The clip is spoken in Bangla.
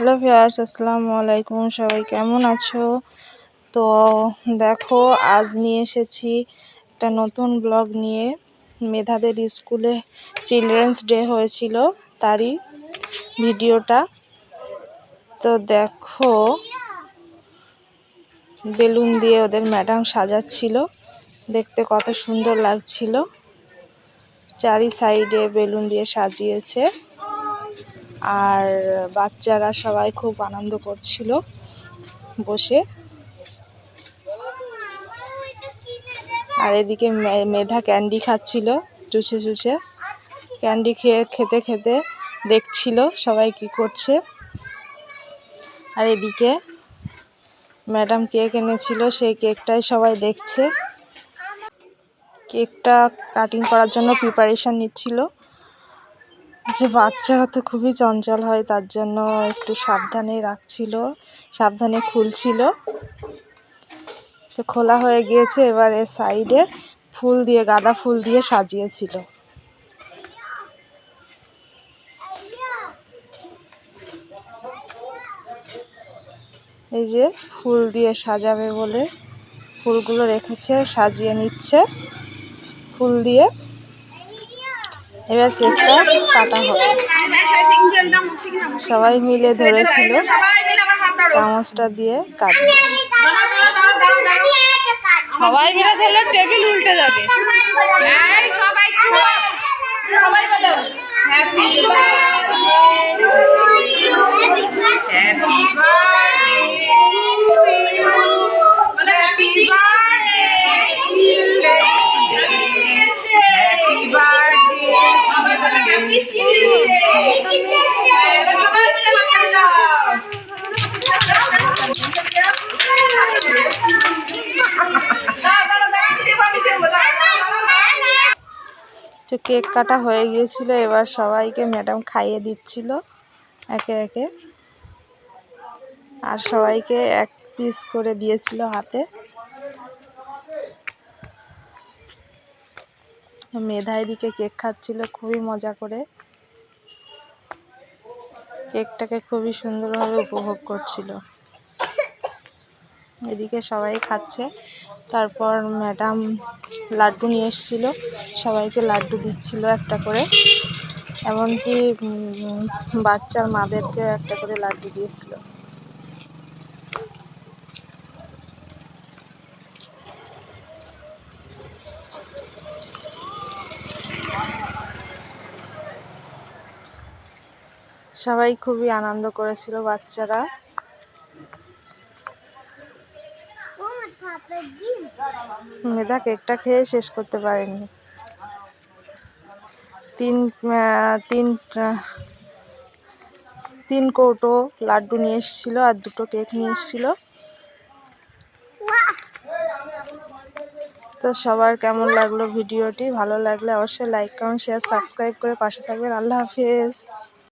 হ্যালো ভিউয়ার্স, আসসালামু আলাইকুম। সবাই কেমন আছো? তো দেখো, আজ নিয়ে এসেছি একটা নতুন ব্লগ নিয়ে। মেধাদের স্কুলে চিলড্রেন্স ডে হয়েছিল তারই ভিডিওটা। তো দেখো, বেলুন দিয়ে ওদের ম্যাডাম সাজাচ্ছিল। দেখতে কত সুন্দর লাগছিল। চারি সাইডে বেলুন দিয়ে সাজিয়েছে। আর বাচ্চারা সবাই খুব আনন্দ করছিল বসে। আর এদিকে মেধা ক্যান্ডি খাচ্ছিল, চুষে চুষে। ক্যান্ডি খেয়ে, খেতে খেতে দেখছিল সবাই কি করছে। আর এদিকে ম্যাডাম কেক এনেছিল, সেই কেকটাই সবাই দেখছে। কেকটা কাটিং করার জন্য প্রিপারেশান নিচ্ছিল। যে বাচ্চারা তো খুবই চঞ্চল হয়, তার জন্য একটু সাবধানে রাখছিল, সাবধানে খুলছিল। তো খোলা হয়ে গিয়েছে, এবার এর সাইডে ফুল দিয়ে, গাঁদা ফুল দিয়ে সাজিয়েছিল। এই যে ফুল দিয়ে সাজাবে বলে ফুলগুলো রেখেছে, সাজিয়ে নিচ্ছে। ফুল দিয়ে এবার কেকটা কাটা হবে। সবাই মিলে ধরেছিল চামচটা দিয়ে কাটবে। সবাই মিলে ধরলে টেবিল উল্টে যাবে। তো কেক কাটা হয়ে গিয়েছিল, এবার সবাইকে ম্যাডাম খাইয়ে দিচ্ছিল, একে একে। আর সবাইকে এক পিস করে দিয়েছিল হাতে। মেধা এদিকে কেক খাচ্ছিল, খুবই মজা করে। কেকটাকে খুবই সুন্দরভাবে উপভোগ করছিল। এদিকে সবাই খাচ্ছে। তারপর ম্যাডাম লাড্ডু নিয়ে এসেছিল। সবাইকে লাড্ডু দিচ্ছিল একটা করে। এমনকি বাচ্চার মাদেরকে একটা করে লাড্ডু দিয়েছিল। সবাই খুবই আনন্দ করেছিল বাচ্চারা। মেধা কেকটা খেয়ে শেষ করতে পারেনি। তিন তিন তিন কৌটো লাড্ডু নিয়ে এসেছিল আর দুটো কেক নিয়ে এসেছিল। তো সবার কেমন লাগল ভিডিওটি? ভালো লাগলে অবশ্যই লাইক কমেন্ট শেয়ার সাবস্ক্রাইব করে পাশে থাকবেন। আল্লাহ হাফিজ।